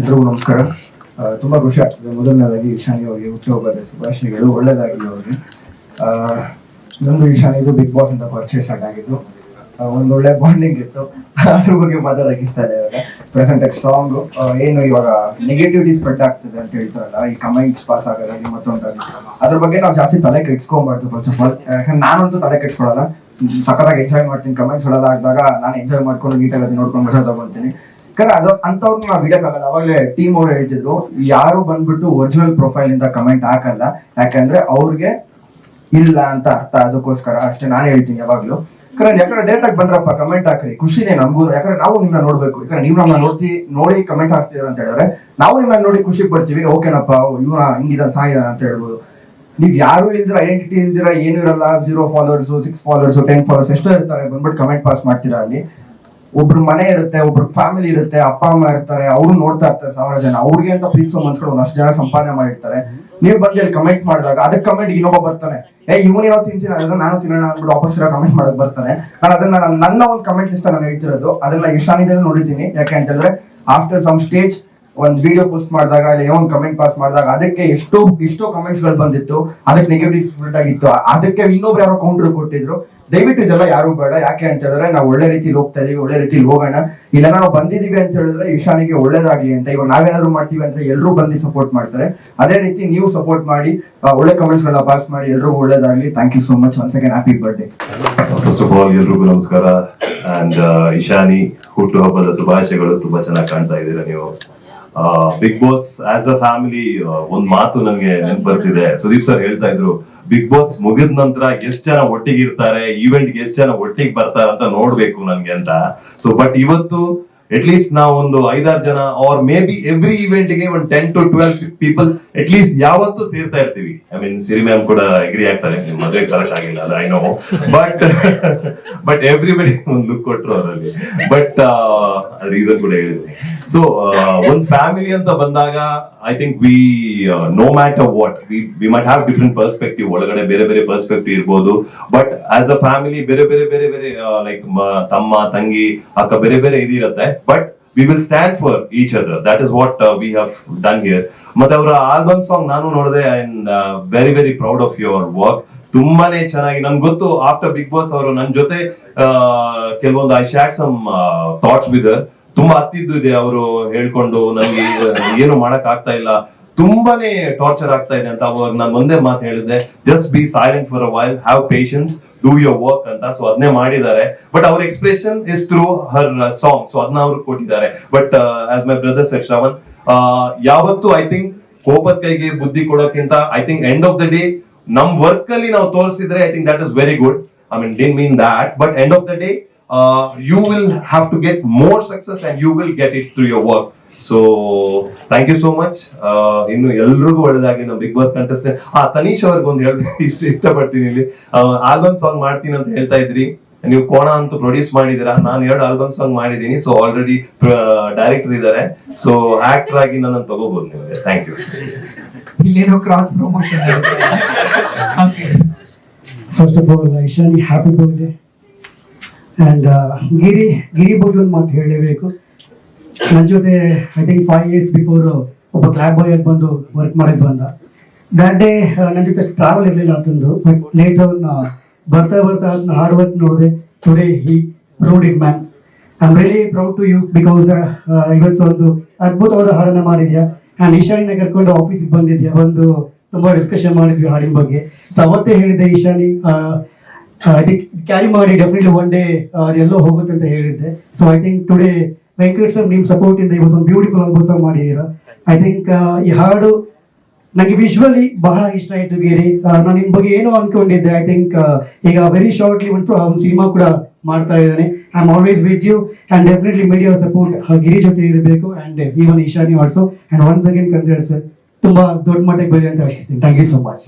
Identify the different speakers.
Speaker 1: ಎಲ್ರಿಗೂ ನಮಸ್ಕಾರ. ತುಂಬಾ ಖುಷಿ ಆಗ್ತದೆ. ಮೊದಲನೇದಾಗಿ ಈಶಾನಿ ಅವರಿಗೆ ಹುಟ್ಟುಹಬ್ಬದ ಶುಭಾಶಯಗಳು ಒಳ್ಳೇದಾಗಲಿ ಅವರಿಗೆ. ನಂದು ಈಶಾನಿದು ಬಿಗ್ ಬಾಸ್ ಅಂತ ಪರ್ಚೇಸ್ ಆಗಿದ್ದು ಒಂದು ಒಳ್ಳೆ ಬಾಂಡಿಂಗ್ ಇತ್ತು. ಅದ್ರ ಬಗ್ಗೆ ಮಾತಾಡಕ್ಕೆ ಇಷ್ಟ ಇದೆ ಇವಾಗ ಪ್ರೆಸೆಂಟ್ ಸಾಂಗ್ ಏನು ಇವಾಗ ನೆಗೆಟಿವಿಟಿ ಸ್ಪ್ರೆಡ್ ಆಗ್ತದೆ ಅಂತ ಹೇಳ್ತಾರಲ್ಲ, ಈ ಕಮೆಂಟ್ಸ್ ಪಾಸ್ ಆಗೋದಾಗಿ ಮತ್ತೊಂದಾಗಿ ಅದ್ರ ಬಗ್ಗೆ ನಾವು ಜಾಸ್ತಿ ತಲೆ ಕೆಡ್ಸ್ಕೊಂಬಾರ್ದು ಫಸ್ಟ್ ಆಫ್ ಆಲ್ ಯಾಕಂದ್ರೆ ನಾನಂತೂ ತಲೆ ಕೆಡ್ಸ್ಕೊಳಲ್ಲ. ಸಖತ್ತಾಗಿ ಎಂಜಾಯ್ ಮಾಡ್ತೀನಿ ಕಮೆಂಟ್ಸ್ ಆದಾಗ ನಾನು ಎಂಜಾಯ್ ಮಾಡ್ಕೊಂಡು ನೀಟಾಗಿ ನೋಡ್ಕೊಂಡು ಮಜಾ ತಗೊಂತೀನಿ. ಯಾಕಂದ್ರೆ ಅದು ಅಂತವ್ರನ್ನ ನಾವು ಬಿಡಕ್ಕಾಗಲ್ಲ ಅವಾಗಲೇ ಟೀಮ್ ಅವ್ರು ಹೇಳ್ತಿದ್ರು, ಯಾರು ಬಂದ್ಬಿಟ್ಟು ಒರಿಜಿನಲ್ ಪ್ರೊಫೈಲ್ ಇಂದ ಕಮೆಂಟ್ ಹಾಕಲ್ಲ, ಯಾಕಂದ್ರೆ ಅವ್ರಿಗೆ ಇಲ್ಲ ಅಂತ ಅರ್ಥ. ಅದಕ್ಕೋಸ್ಕರ ಅಷ್ಟೇ ನಾನು ಹೇಳ್ತೀನಿ ಯಾವಾಗ್ಲೂ. ಯಾಕಂದ್ರೆ ಯಾಕಂದ್ರೆ ಡೈರೆಕ್ಟ್ ಆಗಿ ಬಂದ್ರಪ್ಪ ಕಮೆಂಟ್ ಹಾಕ್ರಿ. ಖುಷಿನೇ ನಮಗೂ ಯಾಕಂದ್ರೆ ನಾವು ನಿಮ್ಮನ್ನ ನೋಡ್ಬೇಕು. ಯಾಕಂದ್ರೆ ನೀವು ನಮ್ಮನ್ನ ನೋಡ್ತಿ, ನೋಡಿ ಕಮೆಂಟ್ ಹಾಕ್ತೀರ ಅಂತ ಹೇಳಿದ್ರೆ, ನಾವು ನಿಮ್ಮನ್ನ ನೋಡಿ ಖುಷಿ ಪಡ್ತೀವಿ. ಓಕೆನಪ್ಪ ಇವ ಹಿಂಗಿದ ಸಾಯಿದ ಅಂತ ಹೇಳ್ಬೋದು. ನೀವ್ ಯಾರು ಇಲ್ದಿರ ಐಡೆಂಟಿಟಿ ಇಲ್ದಿರ, ಏನು ಇರಲ್ಲ. Zero followers six followers ten followers ಎಷ್ಟೋ ಇರ್ತಾರೆ. ಬಂದ್ಬಿಟ್ಟು ಕಮೆಂಟ್ ಪಾಸ್ ಮಾಡ್ತೀರಾ ಅಲ್ಲಿ. ಒಬ್ರು ಮನೆ ಇರುತ್ತೆ, ಒಬ್ರು ಫ್ಯಾಮಿಲಿ ಇರುತ್ತೆ, ಅಪ್ಪ, ಅಮ್ಮ ಇರ್ತಾರೆ, ಅವ್ರು ನೋಡ್ತಾ ಇರ್ತಾರೆ ಸಾವಿರ ಜನ. ಅವ್ರಿಗೆ ಅಂತ ಪ್ರೀತಿಸೋ ಮನ್ಸ್ಗಳು ಒಂದಷ್ಟು ಜನ ಸಂಪಾದನೆ ಮಾಡಿರ್ತಾರೆ. ನೀವು ಬಂದು ಇಲ್ಲಿ ಕಮೆಂಟ್ ಮಾಡಿದಾಗ ಅದಕ್ಕೆ ಕಮೆಂಟ್ ಇನ್ನೊಬ್ಬ ಬರ್ತಾನೆ. ಏ ಇವನೇನೋ ತಿಂತೀನಿ? ಅದನ್ನ ನಾನು ತಿನ್ನೋಣ ಅಂದ್ಬಿಟ್ಟು ವಾಪಸ್ ಕಮೆಂಟ್ ಮಾಡಕ್ ಬರ್ತಾನೆ. ನಾನು ಅದನ್ನ ನನ್ನ ಒಂದು ಕಮೆಂಟ್ ಲಿಸ್ಟ್ ನಾನು ಹೇಳ್ತಿರೋದು. ಅದನ್ನ ಇಶಾನಿದಲ್ಲಿ ನೋಡಿದ್ದೀನಿ. ಯಾಕೆ ಅಂತ ಆಫ್ಟರ್ ಸಮ್ ಸ್ಟೇಜ್ ಒಂದ್ ವಿಡಿಯೋ ಪೋಸ್ಟ್ ಮಾಡಿದಾಗ ಇಲ್ಲ ಒಂದು ಕಮೆಂಟ್ ಪಾಸ್ ಮಾಡಿದಾಗ ಅದಕ್ಕೆ ಎಷ್ಟೋ ಎಷ್ಟೋ ಕಮೆಂಟ್ಸ್ಗಳು ಬಂದಿತ್ತು. ಅದಕ್ಕೆ ನೆಗೆಟಿವ್ ಆಗಿತ್ತು. ಅದಕ್ಕೆ ಇನ್ನೊಬ್ರು ಯಾರೋ ಕೌಂಟರ್ ಕೊಟ್ಟಿದ್ರು. ದಯವಿಟ್ಟು ಇದೆಲ್ಲ ಯಾರು ಬೇಡ. ಯಾಕೆ ಅಂತ ಹೇಳಿದ್ರೆ ನಾವು ಒಳ್ಳೆ ರೀತಿಲಿ ಹೋಗ್ತಾ ಇದೀವಿ, ಒಳ್ಳೆ ರೀತಿಲಿ ಹೋಗೋಣ. ಇಲ್ಲ ನಾವು ಬಂದಿದೀವಿ ಅಂತ ಹೇಳಿದ್ರೆ ಈಶಾನಿಗೆ ಒಳ್ಳೇದಾಗ್ಲಿ ಅಂತ. ಇವಾಗ ನಾವೇನಾದ್ರು ಮಾಡ್ತೀವಿ ಅಂದ್ರೆ ಎಲ್ಲರೂ ಬಂದು ಸಪೋರ್ಟ್ ಮಾಡ್ತಾರೆ. ಅದೇ ರೀತಿ ನೀವು ಸಪೋರ್ಟ್ ಮಾಡಿ ಒಳ್ಳೆ ಕಮೆಂಟ್ಸ್ ಗಳನ್ನ ಪಾಸ್ ಮಾಡಿ, ಎಲ್ರಿಗೂ ಒಳ್ಳೇದಾಗ್ಲಿ. Thank you so much one second happy birthday
Speaker 2: first of all ಎಲ್ರಿಗೂ ನಮಸ್ಕಾರ. ಅಂಡ್ ಇಶಾನಿ ಹುಟ್ಟು ಹಬ್ಬದ ಶುಭಾಶಯಗಳು ತುಂಬಾ ಚೆನ್ನಾಗಿ ಕಾಣ್ತಾ ಇದ್ದೀರಾ ನೀವು. Big boss as a family ಒಂದ್ ಮಾತು ನನಗೆ ನೆನ್ಪು ಬರ್ತಿದೆ. ಸುದೀಪ್ ಸರ್ ಹೇಳ್ತಾ ಇದ್ರು ಬಿಗ್ ಬಾಸ್ ಮುಗಿದ ನಂತರ ಎಷ್ಟ್ ಜನ ಒಟ್ಟಿಗೆ ಇರ್ತಾರೆ ಈವೆಂಟ್ಗೆ ಎಷ್ಟ್ ಜನ ಒಟ್ಟಿಗೆ ಬರ್ತಾರೆ ಅಂತ ನೋಡ್ಬೇಕು ನನ್ಗೆ ಅಂತ. ಸೊ ಬಟ್ ಇವತ್ತು ಅಟ್ ಲೀಸ್ಟ್ ನಾವು ಒಂದು ಐದಾರು ಜನ ಆರ್ ಮೇ ಬಿ ಎವ್ರಿ ಇವೆಂಟ್ಗೆ ಒಂದು ten to twelve people at least ಯಾವತ್ತೂ ಸೇರ್ತಾ ಇರ್ತೀವಿ. ಐ ಮೀನ್ ಸಿರಿ ಮ್ಯಾಮ್ ಕೂಡ ಎಗ್ರಿ ಆಗ್ತಾರೆ, ನಿಮ್ ಮದುವೆ ಕರೆಕ್ಟ್ ಆಗಿಲ್ಲ ಅದು I know but but everybody ಒಂದು ಲುಕ್ ಕೊಟ್ರು ಅದರಲ್ಲಿ. ಬಟ್ ರೀಸನ್ ಕೂಡ ಹೇಳಿದ್ವಿ ಸೊ ಒಂದ್ ಫ್ಯಾಮಿಲಿ ಅಂತ ಬಂದಾಗ I think we no matter what we must have different perspective ಒಳಗಡೆ ಬೇರೆ ಬೇರೆ ಪರ್ಸ್ಪೆಕ್ಟಿವ್ ಇರ್ಬೋದು. ಬಟ್ ಆಸ್ ಅ ಫ್ಯಾಮಿಲಿ ಬೇರೆ ಬೇರೆ ಬೇರೆ ಬೇರೆ ಲೈಕ್ ತಮ್ಮ, ತಂಗಿ, ಅಕ್ಕ ಬೇರೆ ಬೇರೆ ಇದಿರತ್ತೆ. But we will stand for each other that is what we have done here ಮತ್ತೆ ಅವರ ಆಲ್ಬಮ್ ಸಾಂಗ್ ನಾನು ನೋಡಿದೆ and very very proud of your work ತುಂಬಾನೇ ಚೆನ್ನಾಗಿ, ನನ್ಗೆ ಗೊತ್ತು ಆಫ್ಟರ್ ಬಿಗ್ ಬಾಸ್ ಅವರು ನನ್ನ ಜೊತೆ ಕೆಲವೊಂದು I shock some thoughts with ತುಂಬಾ ಹತ್ತಿದ್ದು ಇದೆ ಅವರು ಹೇಳ್ಕೊಂಡು ನನ್ಗೆ ಏನು ಮಾಡಕ್ ಆಗ್ತಾ ಇಲ್ಲ. ತುಂಬಾನೇ ಟಾರ್ಚರ್ ಆಗ್ತಾ ಇದೆ ಅಂತ ಅವಾಗ ನಾನು ಒಂದೇ ಮಾತು ಹೇಳಿದ್ದೆ. Just be silent for a while have patience do your work ಅಂತ. ಸೊ ಅದನ್ನೇ ಮಾಡಿದ್ದಾರೆ. ಬಟ್ ಅವ್ರ expression is through her song so ಅದನ್ನ ಅವ್ರು ಕೊಟ್ಟಿದ್ದಾರೆ. But as my brother set Shravan ಯಾವತ್ತು ಐ ಥಿಂಕ್ ಕೋಪದ ಕೈಗೆ ಬುದ್ಧಿ ಕೊಡೋಕ್ಕಿಂತ I think end of the day ನಮ್ ವರ್ಕ್ ಅಲ್ಲಿ ನಾವು ತೋರಿಸಿದ್ರೆ I think that is very good I mean didn't mean that but end of the day you will have to get more success and you will get it through your work so thank you so much ಇನ್ನು ಎಲ್ರಿಗೂ ಒಳ್ಳೇದಾಗಿ ನಾವು big boss contest ಆ ತನೀಶ್ ಅವ್ರಿಗೆ ಒಂದು ಹೇಳ್ಬೇಕು ಇಷ್ಟ ಇಷ್ಟಪಡ್ತೀನಿ ಇಲ್ಲಿ. ಆಲ್ಬಮ್ ಸಾಂಗ್ ಮಾಡ್ತೀನಿ ಅಂತ ಹೇಳ್ತಾ ಇದ್ರಿ. ನೀವು ಕೋಣ ಅಂತೂ ಪ್ರೊಡ್ಯೂಸ್ ಮಾಡಿದೀರಾ ನಾನು ಎರಡು ಆಲ್ಬಮ್ ಸಾಂಗ್ ಮಾಡಿದ್ದೀನಿ. ಸೊ ಆಲ್ರೆಡಿ ಡೈರೆಕ್ಟರ್ ಇದ್ದಾರೆ. ಸೊ ಆಕ್ಟರ್ ಆಗಿ ನನ್ನ ತಗೋಬಹುದು ನಿಮಗೆ. ಥ್ಯಾಂಕ್ ಯು
Speaker 3: ಇಲ್ಲೇನೋ cross promotion okay
Speaker 4: first of all Aishani happy day and Giri Giri ಬಗ್ಗೆ ಒಂದು ಮಾತು ಹೇಳಲೇಬೇಕು. ನನ್ನ ಜೊತೆ I think five years before ಒಬ್ಬ ಕ್ಲಾಬ್ ಬಾಯ್ ಆಗಿ ಬಂದು ವರ್ಕ್ ಮಾಡಕ್ಕೆ ಬಂದ ದಟ್ ಡೇ ನನ್ನ ಜೊತೆ ಟ್ರಾವೆಲ್ ಇರಲಿಲ್ಲ ಅದೊಂದು ಬಟ್ ಲೇಟ್ ಬರ್ತಾ ಬರ್ತಾ ಅದನ್ನ ಹಾರ್ಡ್ ವರ್ಕ್ ನೋಡಿದೆ today he proved it man I am really proud to you because ಇವತ್ತು ಒಂದು ಅದ್ಭುತವಾದ ಹಾಡನ್ನ ಮಾಡಿದ್ಯಾ. ನಾನು ಈಶಾನಿನ ಕರ್ಕೊಂಡು ಆಫೀಸಿಗೆ ಬಂದಿದ್ಯಾ, ಬಂದು ತುಂಬಾ ಡಿಸ್ಕಷನ್ ಮಾಡಿದ್ವಿ ಹಾಡಿನ ಬಗ್ಗೆ. ಸೊ ಅವತ್ತೇ ಹೇಳಿದ್ದೆ ಈಶಾನಿ ಅದಕ್ಕೆ ಕ್ಯಾರಿ ಮಾಡಿ ಡೆಫಿನೆಟ್ಲಿ ಒನ್ ಡೇ ಎಲ್ಲೋ ಹೋಗುತ್ತೆ ಅಂತ ಹೇಳಿದ್ದೆ. So I think today Venkatesh sir ನಿಮ್ಮ ಸಪೋರ್ಟ್ ಇಂದ ಇವತ್ತೊಂದು ಬ್ಯೂಟಿಫುಲ್ ಅದ್ಭುತ ಮಾಡಿದ್ದೀರಾ ಐ ಥಿಂಕ್ ಈ ಹಾಡು ನನಗೆ ವಿಜುವಲಿ ಬಹಳ ಇಷ್ಟ ಆಯಿತು ಗಿರಿ ನಾನು ನಿಮ್ಮ ಬಗ್ಗೆ ಏನೋ ಅನ್ಕೊಂಡಿದ್ದೆ. ಐ ಥಿಂಕ್ ಈಗ ವೆರಿ ಶಾರ್ಟ್ಲಿ ಒಂದು ಒಂದು ಸಿನಿಮಾ ಕೂಡ ಮಾಡ್ತಾ ಇದ್ದಾನೆ. I am always with you and definitely media support Giri ಜೊತೆ ಇರಬೇಕು and even Ishani also and once again congrats sir ತುಂಬ ದೊಡ್ಡ ಮಟ್ಟಕ್ಕೆ ಬೆಳೆಯುವಂತ ಆಶಿಸ್ತೀನಿ. Thank you so much